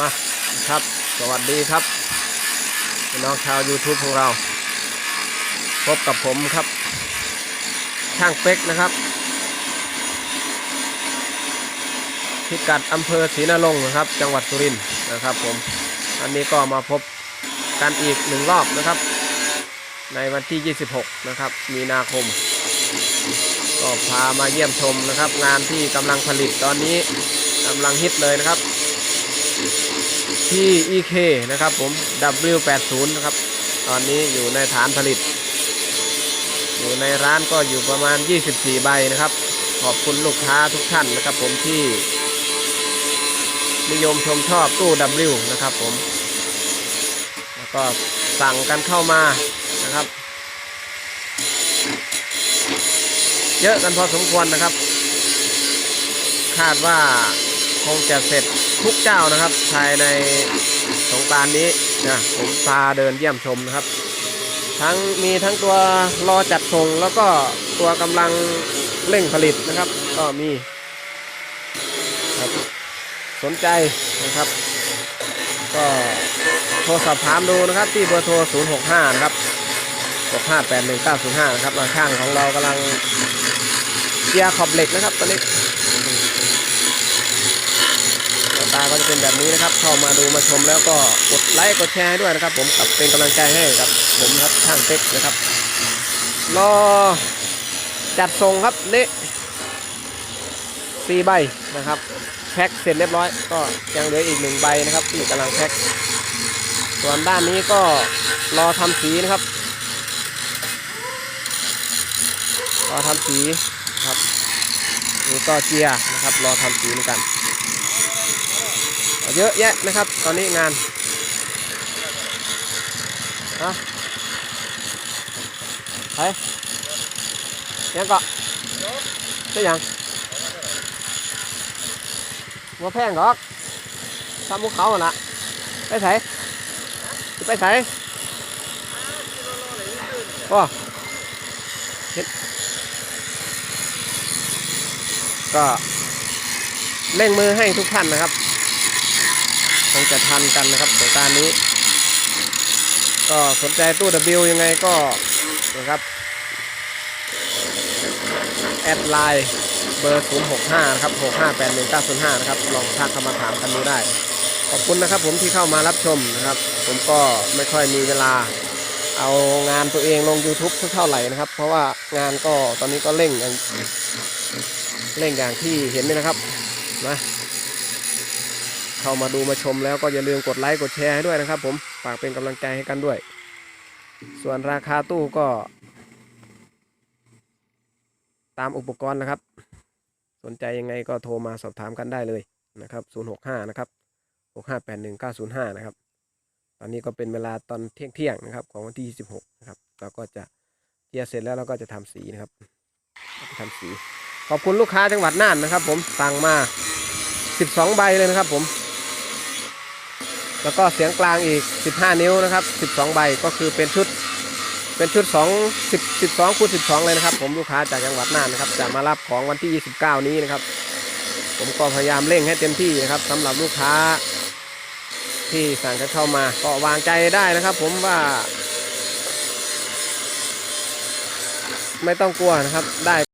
มาครับ สวัสดีครับพี่น้องชาว YouTube ของเรา พบกับผมครับ ช่างเป็กนะครับ พิกัดอำเภอศรีนรงค์นะครับ จังหวัดสุรินทร์นะครับผม อันนี้ก็มาพบกันอีกหนึ่งรอบนะครับ ในวันที่ 26 นะครับ มีนาคม ก็พามาเยี่ยมชมนะครับ งานที่กำลังผลิตตอนนี้กำลังฮิตเลยนะครับ ที่ EK นะครับผม W80 นะครับ ตอนนี้อยู่ในฐานผลิต อยู่ในร้านก็อยู่ประมาณ 24 ใบนะครับ ขอบคุณลูกค้าทุกท่านนะครับผมที่นิยมชมชอบตู้ W นะครับผม แล้วก็สั่งกันเข้ามานะครับ เยอะกันพอสมควรนะครับ คาดว่า คงจะเสร็จทุกเจ้านะครับ ภายในสงการนี้นะผมพาเดินเยี่ยมชมนะครับ ทั้งมีทั้งตัวรอจัดส่งแล้วก็ตัวกำลังเร่งผลิตนะครับ ก็มีครับสนใจนะครับ ก็โทรสอบถามดูนะครับ ที่เบอร์โทร 065 นะครับ6581905 นะครับเราช่างของเรากำลังเกียร์ขอบเหล็กนะครับตอนนี้หน้า ตาก็จะเป็นแบบนี้นะครับ เข้ามาดูมาชมแล้วก็กดไลค์กดแชร์ด้วยนะครับ ผมกับเป็นกำลังใจให้กับผมครับช่างเต็กนะครับรอจัดส่งครับนี่สี่ใบนะครับ แพ็คเสร็จเรียบร้อย ก็ยังเหลืออีกหนึ่งใบนะครับ ที่กำลังแพ็คส่วนด้านนี้ก็รอทำสีนะครับรอทำสีครับนี่ก็เจียนะครับ รอทำสีเหมือนกัน เยอะแยะนะครับ ตอนนี้งานฮะไปยังก็ได้ยังมาแพงหรอกทำภูเขาอะนะไปไสจะไปไสก็เห็นก็เร่งมือให้ทุกท่านนะครับ คงจะทันกันนะครับสงการนี้ ก็สนใจตู้ W ยังไงก็นะครับแอดไลน์เบอร์ 065 นะครับ 6581905 นะครับ ลองทักเข้ามาถามกันดูได้ ขอบคุณนะครับผมที่เข้ามารับชมนะครับ ผมก็ไม่ค่อยมีเวลาเอางานตัวเองลง YouTube สักเท่าไหร่นะครับ เพราะว่างานก็ตอนนี้ก็เร่งอย่างเร่งอย่างที่เห็นนี่นะครับนะ เข้ามาดูมาชมแล้วก็อย่าลืมกดไลค์กดแชร์ให้ด้วยนะครับ ผมฝากเป็นกำลังใจให้กันด้วย ส่วนราคาตู้ก็ ตามอุปกรณ์นะครับ สนใจยังไงก็โทรมาสอบถามกันได้เลยนะครับ065นะครับ6581905นะครับตอนนี้ก็เป็นเวลาตอนเที่ยงเที่ยงนะครับ ของวันที่ 26นะครับเราก็จะเกียร์เสร็จแล้วเราก็จะทำสีนะครับทำสี ขอบคุณลูกค้าจังหวัดน่านนะครับ ผมสั่งมา 12 ใบเลยนะครับ ผม แล้วก็เสียงกลางอีก 15 นิ้วนะครับ 12 ใบก็คือเป็นชุดเป็นชุด 2 10 12คูณ12 เลยนะครับ ผมลูกค้าจากจังหวัดน่านนะครับ จะมารับของวันที่ 29 นี้นะครับ ผมก็พยายามเร่งให้เต็มที่นะครับสำหรับลูกค้า ที่สั่งกันเข้ามาก็วางใจได้นะครับ ผมว่า ไม่ต้องกลัวนะครับได้